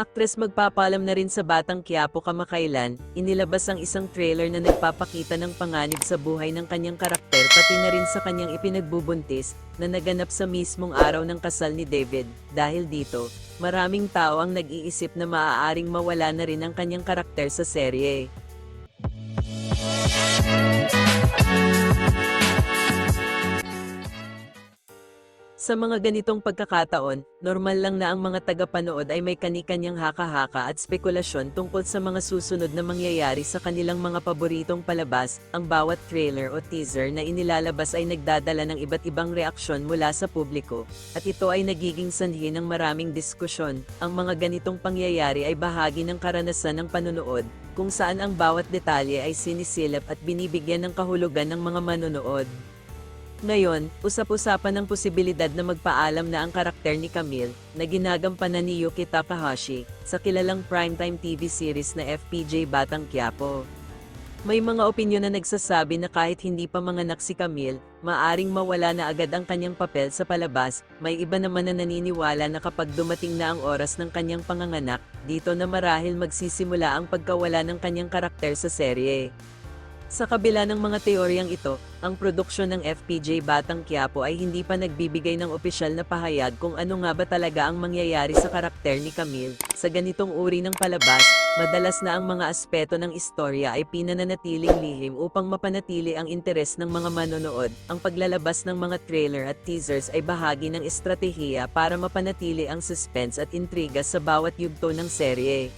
Aktres magpapalam na rin sa Batang Quiapo kamakailan, inilabas ang isang trailer na nagpapakita ng panganib sa buhay ng kanyang karakter pati na rin sa kanyang ipinagbubuntis na naganap sa mismong araw ng kasal ni David. Dahil dito, maraming tao ang nag-iisip na maaaring mawala na rin ang kanyang karakter sa serye. Sa mga ganitong pagkakataon, normal lang na ang mga tagapanood ay may kani-kanyang haka-haka at spekulasyon tungkol sa mga susunod na mangyayari sa kanilang mga paboritong palabas. Ang bawat trailer o teaser na inilalabas ay nagdadala ng iba't ibang reaksyon mula sa publiko, at ito ay nagiging sanhi ng maraming diskusyon. Ang mga ganitong pangyayari ay bahagi ng karanasan ng panunood, kung saan ang bawat detalye ay sinisilap at binibigyan ng kahulugan ng mga manonood. Ngayon, usap-usapan ang posibilidad na magpaalam na ang karakter ni Camille, na ginagampanan ni Yuki Takahashi, sa kilalang primetime TV series na FPJ Batang Quiapo. May mga opinyon na nagsasabi na kahit hindi pa manganak si Camille, maaring mawala na agad ang kanyang papel sa palabas, may iba naman na naniniwala na kapag dumating na ang oras ng kanyang panganganak, dito na marahil magsisimula ang pagkawala ng kanyang karakter sa serye. Sa kabila ng mga teoryang ito, ang produksyon ng FPJ Batang Quiapo ay hindi pa nagbibigay ng opisyal na pahayag kung ano nga ba talaga ang mangyayari sa karakter ni Camille. Sa ganitong uri ng palabas, madalas na ang mga aspeto ng istorya ay pinananatiling lihim upang mapanatili ang interes ng mga manonood. Ang paglalabas ng mga trailer at teasers ay bahagi ng estratehiya para mapanatili ang suspense at intriga sa bawat yugto ng serye.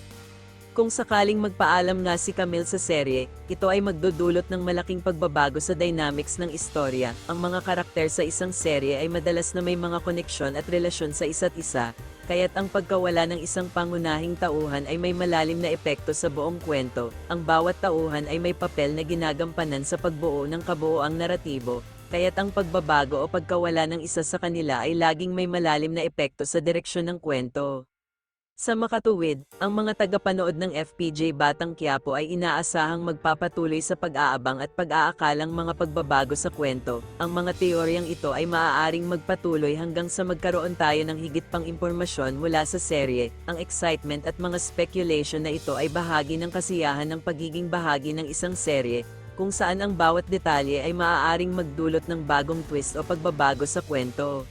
Kung sakaling magpaalam nga si Camille sa serye, ito ay magdudulot ng malaking pagbabago sa dynamics ng istorya. Ang mga karakter sa isang serye ay madalas na may mga koneksyon at relasyon sa isa't isa, kaya't ang pagkawala ng isang pangunahing tauhan ay may malalim na epekto sa buong kwento. Ang bawat tauhan ay may papel na ginagampanan sa pagbuo ng kabuoang naratibo, kaya't ang pagbabago o pagkawala ng isa sa kanila ay laging may malalim na epekto sa direksyon ng kwento. Sa makatuwid, ang mga tagapanood ng FPJ Batang Quiapo ay inaasahang magpapatuloy sa pag-aabang at pag-aakalang mga pagbabago sa kwento. Ang mga teoryang ito ay maaaring magpatuloy hanggang sa magkaroon tayo ng higit pang impormasyon mula sa serye. Ang excitement at mga speculation na ito ay bahagi ng kasiyahan ng pagiging bahagi ng isang serye, kung saan ang bawat detalye ay maaaring magdulot ng bagong twist o pagbabago sa kwento.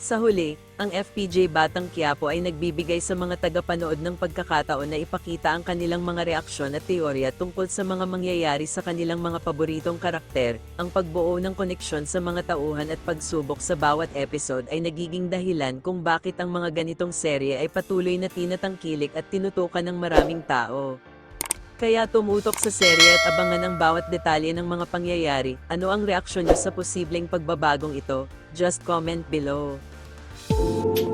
Sa huli, ang FPJ Batang Quiapo ay nagbibigay sa mga tagapanood ng pagkakataon na ipakita ang kanilang mga reaksyon at teorya tungkol sa mga mangyayari sa kanilang mga paboritong karakter. Ang pagbuo ng koneksyon sa mga tauhan at pagsubok sa bawat episode ay nagiging dahilan kung bakit ang mga ganitong serye ay patuloy na tinatangkilik at tinutukan ng maraming tao. Kaya tumutok sa serye at abangan ang bawat detalye ng mga pangyayari. Ano ang reaksyon niyo sa posibleng pagbabagong ito? Just comment below. thank you